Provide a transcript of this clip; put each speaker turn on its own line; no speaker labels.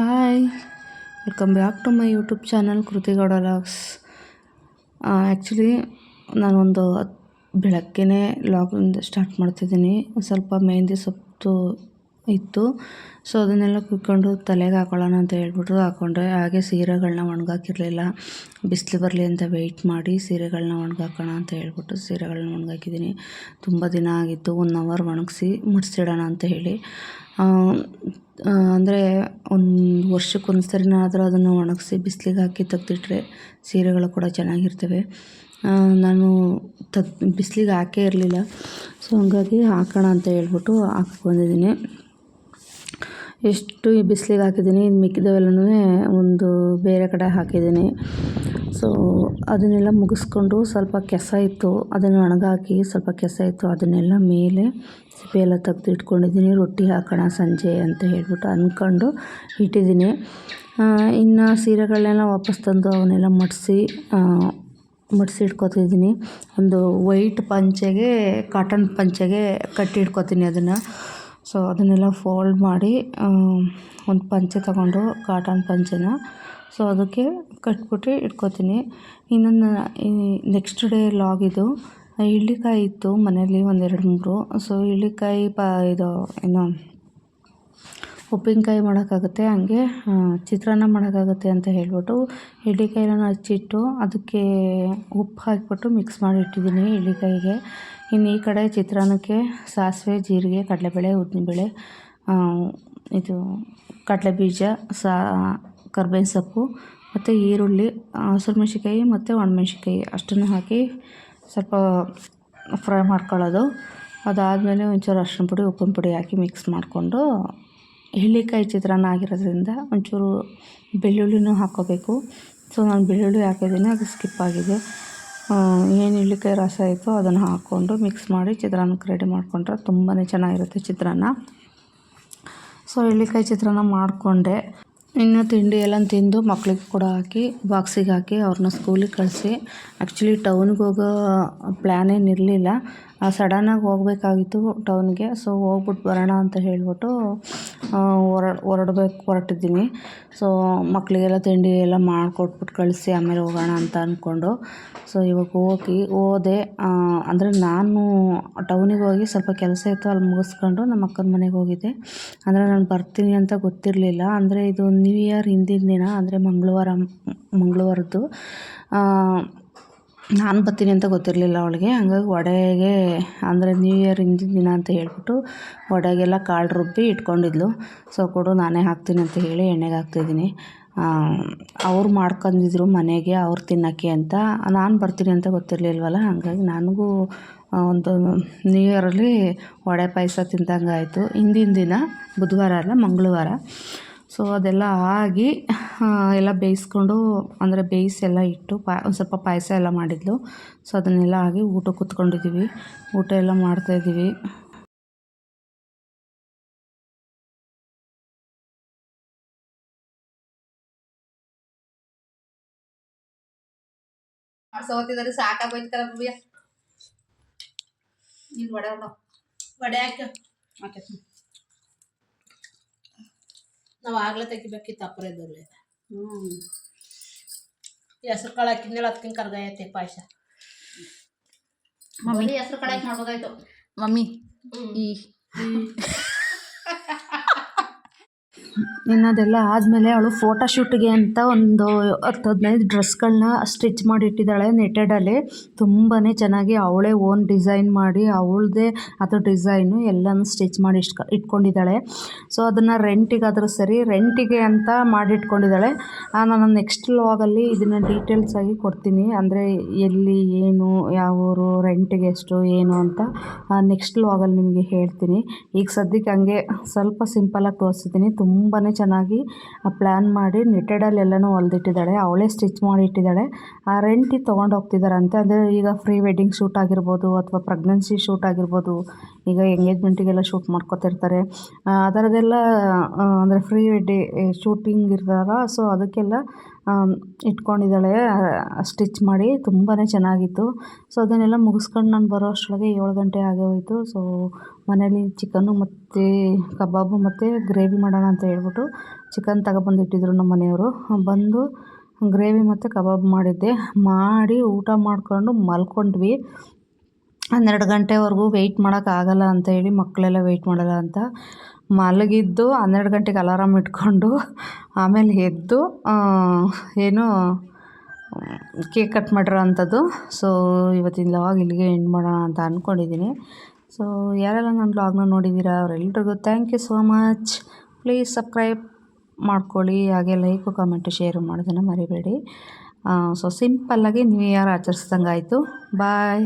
Hi welcome back to my YouTube channel Kruthi Gowda logs actually ನಾನೊಂದು ಬೆಳಗ್ಗೆನೇ ಲಾಗಿಂದ start ಮಾಡ್ತಿದ್ದೀನಿ. ಸ್ವಲ್ಪ ಮೆಹಂದಿ ಸೊಪ್ಪು ಇತ್ತು. ಸೊ, ಅದನ್ನೆಲ್ಲ ಕುಯ್ಕೊಂಡು ತಲೆಗೆ ಹಾಕೊಳ್ಳೋಣ ಅಂತ ಹೇಳ್ಬಿಟ್ಟು ಹಾಕ್ಕೊಂಡೆ ಹಾಗೆ ಸೀರೆಗಳನ್ನ ಒಣಗಾಕಿರಲಿಲ್ಲ. ಬಿಸಿಲು ಬರಲಿ ಅಂತ ವೆಯ್ಟ್ ಮಾಡಿ ಸೀರೆಗಳನ್ನ ಒಣಗಾಕೋಣ ಅಂತ ಹೇಳ್ಬಿಟ್ಟು ಸೀರೆಗಳನ್ನ ಒಣಗಾಕಿದ್ದೀನಿ. ತುಂಬ ದಿನ ಆಗಿತ್ತು. ಒನ್ ಅವರ್ ಒಣಗಿಸಿ ಮುಡಿಸಿಡೋಣ ಅಂತ ಹೇಳಿ. ಅಂದರೆ ಒಂದು ವರ್ಷಕ್ಕೆ ಸರಿನಾದರೂ ಅದನ್ನು ಒಣಗಿಸಿ ಬಿಸಿಲಿಗೆ ಹಾಕಿ ತೆಗೆದಿಟ್ರೆ ಸೀರೆಗಳು ಕೂಡ ಚೆನ್ನಾಗಿರ್ತವೆ. ನಾನು ತಗ್, ಬಿಸಿಲಿಗೆ ಹಾಕೇ ಇರಲಿಲ್ಲ. ಸೊ ಹಂಗಾಗಿ ಹಾಕೋಣ ಅಂತ ಹೇಳ್ಬಿಟ್ಟು ಹಾಕ್ಕೊಂಡಿದ್ದೀನಿ. ಎಷ್ಟು ಈ ಬಿಸಿಲಿಗೆ ಹಾಕಿದ್ದೀನಿ ಇನ್ನು ಮಿಕ್ಕಿದವೆಲ್ಲನೂ ಒಂದು ಬೇರೆ ಕಡೆ ಹಾಕಿದ್ದೀನಿ. ಸೊ ಅದನ್ನೆಲ್ಲ ಮುಗಿಸ್ಕೊಂಡು ಸ್ವಲ್ಪ ಕೆಸ ಇತ್ತು, ಅದನ್ನು ಒಣಗಾಕಿ ಸ್ವಲ್ಪ ಕೆಸ ಇತ್ತು, ಅದನ್ನೆಲ್ಲ ಮೇಲೆ ಸಿಪ್ಪೆ ಎಲ್ಲ ತೆಗೆದು ಇಟ್ಕೊಂಡಿದ್ದೀನಿ, ರೊಟ್ಟಿ ಹಾಕೋಣ ಸಂಜೆ ಅಂತ ಹೇಳ್ಬಿಟ್ಟು ಅಂದ್ಕೊಂಡು ಇಟ್ಟಿದ್ದೀನಿ. ಇನ್ನು ಸೀರೆಗಳನ್ನೆಲ್ಲ ವಾಪಸ್ ತಂದು ಅವನ್ನೆಲ್ಲ ಮಡಿಸಿ ಮಡಿಸಿ ಇಟ್ಕೊತಿದ್ದೀನಿ ಒಂದು ವೈಟ್ ಪಂಚೆಗೆ ಕಾಟನ್ ಪಂಚೆಗೆ ಕಟ್ಟಿ ಇಟ್ಕೊತೀನಿ ಅದನ್ನು. ಸೊ ಅದನ್ನೆಲ್ಲ ಫೋಲ್ಡ್ ಮಾಡಿ ಒಂದು ಪಂಚೆ ತಗೊಂಡು ಕಾಟನ್ ಪಂಚೆನ. ಸೊ ಅದಕ್ಕೆ ಕಟ್ಬಿಟ್ಟು ಇಟ್ಕೋತೀನಿ. ಇನ್ನೊಂದು ನೆಕ್ಸ್ಟ್ ಡೇ ಲಾಗ್ ಇದು. ಇಳ್ಳಿಕಾಯಿ ಇತ್ತು ಮನೇಲಿ ಒಂದೆರಡು ಮೂರು. ಸೊ ಇಳ್ಳಿಕಾಯಿ ಪ, ಇದು ಏನು ಉಪ್ಪಿನಕಾಯಿ ಮಾಡೋಕ್ಕಾಗುತ್ತೆ, ಹಂಗೆ ಚಿತ್ರಾನ್ನ ಮಾಡೋಕ್ಕಾಗುತ್ತೆ ಅಂತ ಹೇಳ್ಬಿಟ್ಟು ಇಳ್ಳಿಕಾಯಿನ ಹಚ್ಚಿಟ್ಟು ಅದಕ್ಕೆ ಉಪ್ಪು ಹಾಕಿಬಿಟ್ಟು ಮಿಕ್ಸ್ ಮಾಡಿ ಇಟ್ಟಿದ್ದೀನಿ ಇಳ್ಳಿಕಾಯಿಗೆ ಇನ್ನು ಈ ಕಡೆ ಚಿತ್ರಾನ್ನಕ್ಕೆ ಸಾಸಿವೆ, ಜೀರಿಗೆ, ಕಡಲೆಬೇಳೆ, ಉದ್ದಿನಬೇಳೆ ಇದು ಕಡಲೆ ಬೀಜ ಸಾ, ಕರ್ಬೇವಿನ ಸೊಪ್ಪು, ಮತ್ತು ಈರುಳ್ಳಿ ಹಸಿರುಮೆಣ್ಸಿನ್ಕಾಯಿ ಮತ್ತು ಒಣಮೆಣ್ಸಿಕಾಯಿ ಅಷ್ಟನ್ನು ಹಾಕಿ ಸ್ವಲ್ಪ ಫ್ರೈ ಮಾಡ್ಕೊಳ್ಳೋದು. ಅದಾದಮೇಲೆ ಒಂಚೂರು ಅರಿಶಿನ ಪುಡಿ, ಉಪ್ಪಿನ ಪುಡಿ ಹಾಕಿ ಮಿಕ್ಸ್ ಮಾಡಿಕೊಂಡು ಎಳ್ಳಿಕಾಯಿ ಚಿತ್ರಾನ್ನ ಆಗಿರೋದ್ರಿಂದ ಒಂಚೂರು ಬೆಳ್ಳುಳ್ಳಿನೂ ಹಾಕ್ಕೋಬೇಕು. ಸೊ ನಾನು ಬೆಳ್ಳುಳ್ಳಿ ಹಾಕಿದ್ದೀನಿ, ಅದು ಸ್ಕಿಪ್ ಆಗಿದೆ. ಏನು ಹಿಳ್ಳಿಕಾಯಿ ರಸ ಇತ್ತು ಅದನ್ನು ಹಾಕ್ಕೊಂಡು ಮಿಕ್ಸ್ ಮಾಡಿ ಚಿತ್ರಾನ್ನಕ್ಕೆ ರೆಡಿ ಮಾಡಿಕೊಂಡ್ರೆ ತುಂಬಾ ಚೆನ್ನಾಗಿರುತ್ತೆ ಚಿತ್ರಾನ್ನ. ಸೊ ಎಳ್ಳಿಕಾಯಿ ಚಿತ್ರಾನ್ನ ಮಾಡಿಕೊಂಡೆ. ಇನ್ನು ತಿಂಡಿ ಎಲ್ಲ ತಿಂದು ಮಕ್ಕಳಿಗೆ ಕೂಡ ಹಾಕಿ ಬಾಕ್ಸಿಗೆ ಹಾಕಿ ಅವ್ರನ್ನ ಸ್ಕೂಲಿಗೆ ಕಳಿಸಿ. ಆ್ಯಕ್ಚುಲಿ ಟೌನ್ಗೆ ಹೋಗೋ ಪ್ಲ್ಯಾನ್ ಏನಿರಲಿಲ್ಲ ಸಡನ್ನಾಗಿ ಹೋಗಬೇಕಾಗಿತ್ತು ಟೌನ್ಗೆ ಸೊ ಹೋಗ್ಬಿಟ್ಟು ಬರೋಣ ಅಂತ ಹೇಳ್ಬಿಟ್ಟು ಹೊರ, ಹೊರಡ್ಬೇಕು, ಹೊರಟಿದ್ದೀನಿ. ಸೊ ಮಕ್ಕಳಿಗೆಲ್ಲ ತಿಂಡಿ ಎಲ್ಲ ಮಾಡಿಕೊಟ್ಬಿಟ್ಟು ಕಳಿಸಿ ಆಮೇಲೆ ಹೋಗೋಣ ಅಂತ ಅಂದ್ಕೊಂಡು ಸೊ ಇವಾಗ ಹೋಗಿ, ಹೋದೆ. ಅಂದರೆ ನಾನು ಟೌನಿಗೆ ಹೋಗಿ ಸ್ವಲ್ಪ ಕೆಲಸ ಇತ್ತು, ಅಲ್ಲಿ ಮುಗಿಸ್ಕೊಂಡು ನಮ್ಮ ಅಕ್ಕನ ಮನೆಗೆ ಹೋಗಿದ್ದೆ. ಅಂದರೆ ನಾನು ಬರ್ತೀನಿ ಅಂತ ಗೊತ್ತಿರಲಿಲ್ಲ. ಅಂದರೆ ಇದು ನ್ಯೂ ಇಯರ್ ಹಿಂದಿನ ದಿನ, ಅಂದರೆ ಮಂಗಳವಾರ, ಮಂಗಳವಾರದ್ದು. ನಾನು ಬರ್ತೀನಿ ಅಂತ ಗೊತ್ತಿರಲಿಲ್ಲ ಅವಳಿಗೆ. ಹಂಗಾಗಿ ವಡೆಗೆ ಅಂದರೆ ನ್ಯೂ ಇಯರ್ ಹಿಂದಿನ ದಿನ ಅಂತ ಹೇಳ್ಬಿಟ್ಟು ವಡೆಗೆಲ್ಲ ಕಾಳು ರುಬ್ಬಿ ಇಟ್ಕೊಂಡಿದ್ಲು. ಸೊ ಕೊಡು ನಾನೇ ಹಾಕ್ತೀನಿ ಅಂತ ಹೇಳಿ ಎಣ್ಣೆಗೆ ಹಾಕ್ತಿದ್ದೀನಿ. ಅವ್ರು ಮಾಡ್ಕೊಂಡಿದ್ರು ಮನೆಗೆ, ಅವ್ರು ತಿನ್ನೋಕ್ಕೆ ಅಂತ. ನಾನು ಬರ್ತೀನಿ ಅಂತ ಗೊತ್ತಿರಲಿಲ್ವಲ್ಲ? ಹಾಗಾಗಿ ನನಗೂ ಒಂದು ನ್ಯೂ ಇಯರಲ್ಲಿ ವಡೆ ಪಾಯಸ ತಿಂದಂಗೆ ಆಯಿತು. ಹಿಂದಿನ ದಿನ ಬುಧವಾರ ಅಲ್ಲ, ಮಂಗಳವಾರ. ಸೊ ಅದೆಲ್ಲ ಆಗಿ ಎಲ್ಲ ಬೇಯಿಸ್ಕೊಂಡು ಅಂದರೆ ಬೇಯಿಸಿ ಎಲ್ಲ ಇಟ್ಟು ಪಾ ಒಂದು ಸ್ವಲ್ಪ ಪಾಯಸ ಎಲ್ಲ ಮಾಡಿದ್ಲು. ಸೊ ಅದನ್ನೆಲ್ಲ ಆಗಿ ಊಟ ಕೂತ್ಕೊಂಡಿದ್ದೀವಿ ಊಟ ಎಲ್ಲ ಮಾಡ್ತಾಯಿದ್ದೀವಿ
ಮಾಡ್ಸೋತಿದ್ದಾರೆ ಸಾಕಾಗೋಯ್ತು ಕಲ ಭವ್ಯ. ನೀನು ವಡೆ
ವಡೆ ಹಾಕಿ. ನಾವು ಆಗ್ಲೇ ತೆಗಿಬೇಕಿತ್ತು ಅಪರದಲ್ಲಿ
ಹ್ಞೂ
ಹೆಸ್ರು ಕಾಳು ಹಾಕಿದ್ಮೇಲೆ ಅದಕ್ಕಿಂತ ಕರ್ದಾಯ್ತಿ ಪಾಯಸ.
ಮಮ್ಮಿ. ಹೆಸರು ಹಾಕಿ ಮಾಡ್ಬೋದಾಯ್ತು.
ಮಮ್ಮಿ ಈ ಇನ್ನು ಅದೆಲ್ಲ ಆದಮೇಲೆ ಅವಳು ಫೋಟೋಶೂಟ್ಗೆ ಅಂತ ಒಂದು ಹತ್ತು ಹದಿನೈದು ಡ್ರೆಸ್ಗಳನ್ನ ಸ್ಟಿಚ್ ಮಾಡಿ ಇಟ್ಟಿದ್ದಾಳೆ ನೆಟೆಡಲ್ಲಿ ತುಂಬಾ ಚೆನ್ನಾಗಿ ಅವಳೇ ಓನ್ ಡಿಸೈನ್ ಮಾಡಿ, ಅವಳದೇ ಅದು ಡಿಸೈನು ಎಲ್ಲನೂ ಸ್ಟಿಚ್ ಮಾಡಿ ಇಷ್ಟ ಇಟ್ಕೊಂಡಿದ್ದಾಳೆ. ಸೊ ಅದನ್ನು ರೆಂಟಿಗಾದರೂ ಸರಿ ರೆಂಟಿಗೆ ಅಂತ ಮಾಡಿ ಇಟ್ಕೊಂಡಿದ್ದಾಳೆ ನಾನು ನೆಕ್ಸ್ಟ್ ಲಾಗಲ್ಲಿ ಇದನ್ನು ಡೀಟೇಲ್ಸ್ ಆಗಿ ಕೊಡ್ತೀನಿ. ಅಂದರೆ ಎಲ್ಲಿ, ಏನು, ಯಾವ ಊರು ರೆಂಟಿಗೆ ಎಷ್ಟು, ಏನು ಅಂತ ನೆಕ್ಸ್ಟ್ ಲಾಗಲ್ಲಿ ನಿಮಗೆ ಹೇಳ್ತೀನಿ. ಈಗ ಸದ್ಯಕ್ಕೆ ಹಂಗೆ ಸ್ವಲ್ಪ ಸಿಂಪಲಾಗಿ ತೋರಿಸ್ತೀನಿ ತುಂಬಾ ಚೆನ್ನಾಗಿ ಪ್ಲ್ಯಾನ್ ಮಾಡಿ ನೆಟ್ಟೆಡಲ್ಲಿ ಎಲ್ಲನೂ ಹೊಲ್ದಿಟ್ಟಿದ್ದಾಳೆ ಅವಳೇ ಸ್ಟಿಚ್ ಮಾಡಿ ಇಟ್ಟಿದ್ದಾಳೆ ಆ ರೆಂಟಿಗೆ ತೊಗೊಂಡು ಹೋಗ್ತಿದ್ದಾರಂತೆ ಅಂದರೆ ಈಗ ಫ್ರೀ ವೆಡ್ಡಿಂಗ್ ಶೂಟ್ ಆಗಿರ್ಬೋದು ಅಥವಾ ಪ್ರೆಗ್ನೆನ್ಸಿ ಶೂಟ್ ಆಗಿರ್ಬೋದು, ಈಗ ಎಂಗೇಜ್ಮೆಂಟಿಗೆಲ್ಲ ಶೂಟ್ ಮಾಡ್ಕೊತಿರ್ತಾರೆ. ಆ ಥರದ್ದೆಲ್ಲ ಅಂದರೆ ಫ್ರೀ ವೆಡ್ಡಿ ಶೂಟಿಂಗ್ ಇರ್ತಾರಲ್ಲ ಸೊ ಅದಕ್ಕೆಲ್ಲ ಇಟ್ಕೊಂಡಿದ್ದಾಳೆ. ಸ್ಟಿಚ್ ಮಾಡಿ ತುಂಬಾ ಚೆನ್ನಾಗಿತ್ತು. ಸೊ ಅದನ್ನೆಲ್ಲ ಮುಗಿಸ್ಕೊಂಡು ನಾನು ಬರೋ ಅಷ್ಟರೊಳಗೆ ಏಳು ಗಂಟೆ ಆಗೇ ಹೋಯಿತು. ಸೊ ಮನೇಲಿ ಚಿಕನ್ನು ಮತ್ತು ಕಬಾಬು ಮತ್ತು ಗ್ರೇವಿ ಮಾಡೋಣ ಅಂತ ಹೇಳ್ಬಿಟ್ಟು ಚಿಕನ್ ತಗೊಬಂದು ಇಟ್ಟಿದ್ರು ನಮ್ಮ ಮನೆಯವರು. ಬಂದು ಗ್ರೇವಿ ಮತ್ತು ಕಬಾಬ್ ಮಾಡಿದ್ದೆ. ಮಾಡಿ ಊಟ ಮಾಡಿಕೊಂಡು ಮಲ್ಕೊಂಡ್ವಿ. ಹನ್ನೆರಡು ಗಂಟೆವರೆಗೂ ವೆಯ್ಟ್ ಮಾಡೋಕ್ಕಾಗಲ್ಲ ಅಂತ ಹೇಳಿ ಮಕ್ಕಳೆಲ್ಲ ವೆಯ್ಟ್ ಮಾಡಲ್ಲ ಅಂತ. ಮಲಗಿದ್ದು ಹನ್ನೆರಡು ಗಂಟೆಗೆ ಅಲಾರಾಮ್ ಇಟ್ಕೊಂಡು ಆಮೇಲೆ ಎದ್ದು ಏನು, ಕೇಕ್ ಕಟ್ ಮಾಡಿರೋ ಅಂಥದ್ದು ಸೊ ಇವತ್ತಿನ ಲಾಗ್ ಇಲ್ಲಿಗೆ ಎಂಡ್ ಮಾಡೋಣ ಅಂತ ಅಂದ್ಕೊಂಡಿದ್ದೀನಿ ಸೊ ಯಾರೆಲ್ಲ ನನ್ನ ಲಾಗ್ನ ನೋಡಿದ್ದೀರಾ ಅವರೆಲ್ರಿಗೂ thank you so much please subscribe ಮಾಡ್ಕೊಳ್ಳಿ, ಹಾಗೆ ಲೈಕು ಕಮೆಂಟು ಶೇರು ಮಾಡೋದನ್ನು ಮರಿಬೇಡಿ. ಸೊ ಸಿಂಪಲ್ಲಾಗಿ ನ್ಯೂ ಇಯರ್ ಆಚರಿಸ್ದಂಗೆ ಆಯಿತು ಬಾಯ್